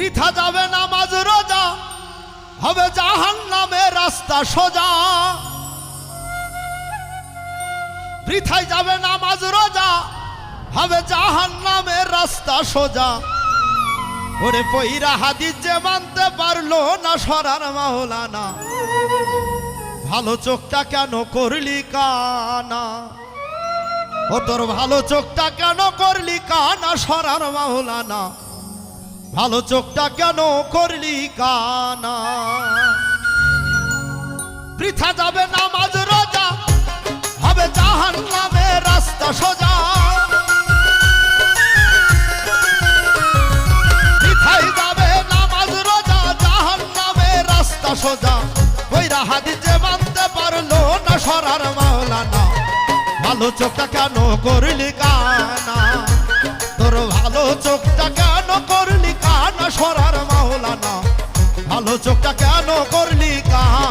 বৃথা যাবে না নামাজ রোজা, হবে জাহান নামে রাস্তা সোজা। বৃথায় যাবে না নামাজ রোজা, হবে জাহান নামের রাস্তা সোজা। ওরে পইরা হাদিস যে মানতে পারল না সরার মাওলানা, ভালো চোখটা কেন করলি কানা? ও তোর ভালো চোখটা কেন করলি কানা সরার মাওলানা? ভালো চোখটা কেন করলি কানা? বৃথা যাবে নামাজ রোজা, হবে জাহান নামে রাস্তা সোজা। বৃথাই যাবে নামাজ রোজা জাহান নামে রাস্তা সোজা। ওই রাহাদি যে মানতে পারল না সরার মাওলানা। ভালো চোখটা কেন করলি চোখটা কেন করলি কানা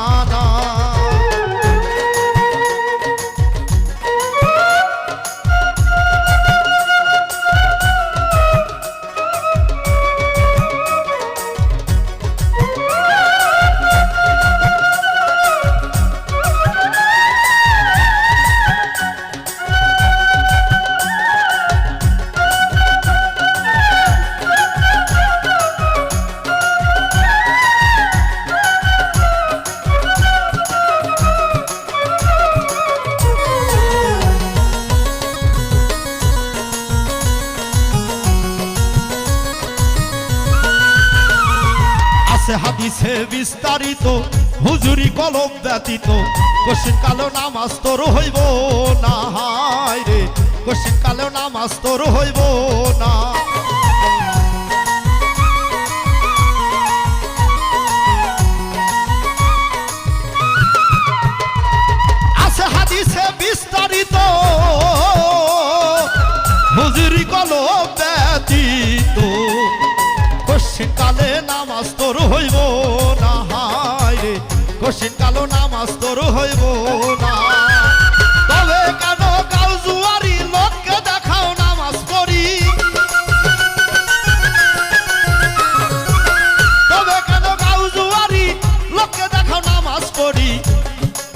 বিস্তারিত, হুজুরি কলম ব্যতীত। কোশিন কালো নামাজ তোর হইব না, হায় রে। কোশিন কালো নামাজ তোর হইব না। কশিন কালো নামাজ তোর হইব না। তবে কেন কাউ জুয়ারি লোককে দেখাও নামাজ পড়ি? তবে কেন কাউ জুয়ারি লোককে দেখাও নামাজ পড়ি?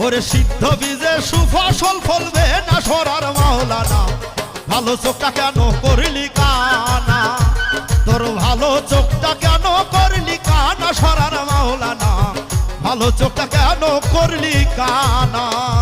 ওরে সিদ্ধ বীজে সুফসল ফলবে না সরার মাওলানা। ভালো চোখটা কেন করলি কানা? তোর ভালো চোখটা কেন করলি কানা সরার মাওলানা? ভালো চোখটা করলি কানা।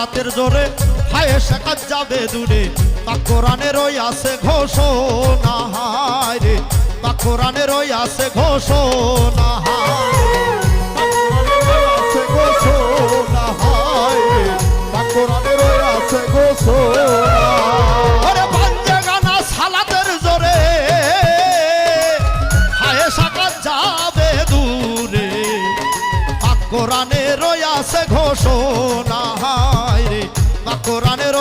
সালাতের জোরে, হায় শেখাত যাবে দূরে। তা কোরআনের ওই আছে ঘোষণা, হায় রে। তা কোরআনের ওই আছে ঘোষণা, হায়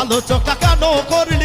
ভালো চোখটা কেন করলি?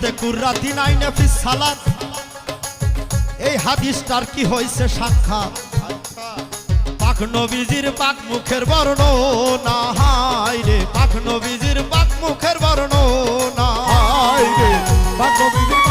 জুলিয়াতে কুর্রাতি নাই ফিস সালাত। এই হাদিসটার কি হয়েছে সাক্ষাৎ? পাক নবীজির পাক মুখের বর্ণনা হাই রে। পাক নবীজির পাক মুখের বর্ণনা হায় রে। পাক নবীর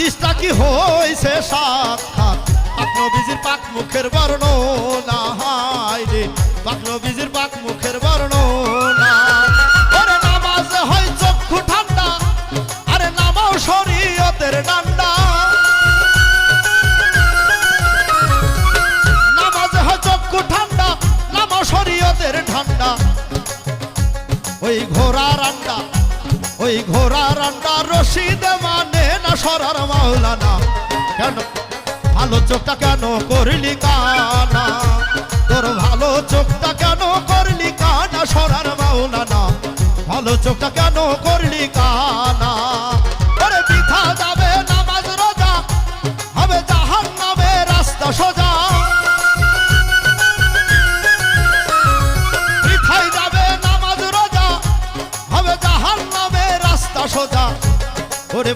হাদিসটা কি হয়েছে সাক্ষাৎ পাক নবীজির পাক মুখের বর্ণনা হায় রে। পাক নবীজির পাক মুখের বর্ণনা নামাজ হয় চক্ষু ঠান্ডা, আরে নামাও শরীয়তের ডান্ডা। ঠান্ডা শরীয়তের ঠান্ডা। ওই ঘোড়া রান্ডা ওই ঘোড়া রান্ডা রশিদ মানে সরার মাওলানা, কেন? ভালো চোখটা কেন করলি কানা? তোর ভালো চোখটা কেন করলি কানা? সরার মাওলানা, ভালো চোখটা কেন করলি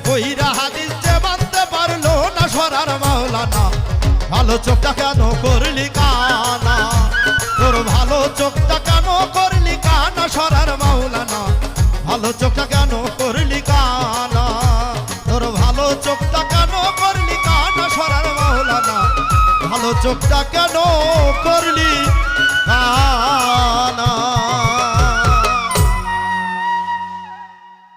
বইরা হাদিস যে মানতে পারল না সরার মাওলানা। ভালো চোখটা কেন করলি কানা? তোর ভালো চোখটা কেন করলি কানা সরার মাওলানা? ভালো চোখটা কেন করলি কানা? তোর ভালো চোখটা কেন করলি কানা সরার মাওলানা? ভালো চোখটা কেন করলি কানা?